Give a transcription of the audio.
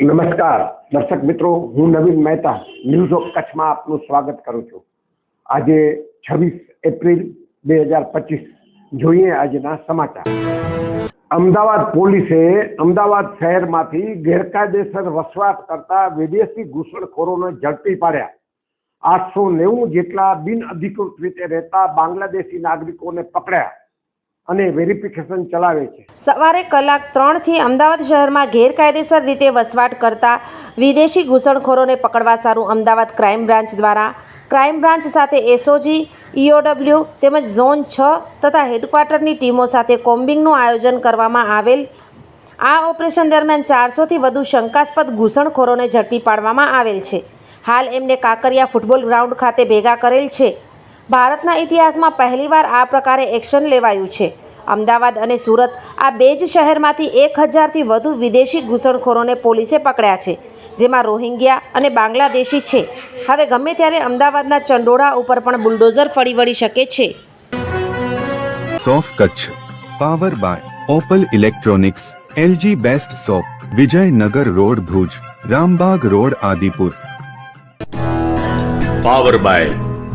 નમસ્કાર. દર્શક મિત્રો, હું નવીન મહેતા, ન્યૂઝ ઓફ કચ્છમાં આપનું સ્વાગત કરું છું. આજે છવ્વીસ એપ્રિલ બે હજાર પચીસ. જોઈએ આજના સમાચાર. અમદાવાદ પોલીસે અમદાવાદ શહેરમાંથી ગેરકાયદેસર વસવાટ કરતા વિદેશી ઘૂસણખોરોને ઝડપી પાડ્યા. આઠસો નેવું જેટલા બિન અધિકૃત રીતે રહેતા બાંગ્લાદેશી નાગરિકોને પકડ્યા. અને વેરિફિકેશન ચલાવે છે. સવારે કલાક ત્રણથી અમદાવાદ શહેરમાં ગેરકાયદેસર રીતે વસવાટ કરતા વિદેશી ઘૂસણખોરોને પકડવા સારું અમદાવાદ ક્રાઇમ બ્રાન્ચ દ્વારા. ક્રાઇમ બ્રાન્ચ સાથે એસઓજી, ઈઓડબ્લ્યુ તેમજ ઝોન છ તથા હેડક્વાર્ટરની ટીમો સાથે કોમ્બિંગનું આયોજન કરવામાં આવેલ. આ ઓપરેશન દરમિયાન ચારસોથી વધુ શંકાસ્પદ ઘૂસણખોરોને ઝડપી પાડવામાં આવેલ છે. હાલ એમને કાંકરિયા ફૂટબોલ ગ્રાઉન્ડ ખાતે ભેગા કરેલ છે. ભારતના ઇતિહાસમાં પહેલીવાર આ પ્રકારે એક્શન લેવાયું છે. અમદાવાદ અને સુરત આ બે જ શહેરમાંથી એક હજારથી વધુ વિદેશી ઘૂસણખોરોને પોલીસે પકડ્યા છે જેમાં રોહિંગ્યા અને બાંગ્લાદેશી છે. હવે ગમે ત્યારે અમદાવાદના ચંડોળા ઉપર પણ બુલડોઝર ફરી વળી શકે છે. સોફ Kutch power by Opal electronics LG best shop Vijaynagar road Bhuj Rambag road Adipur. Power by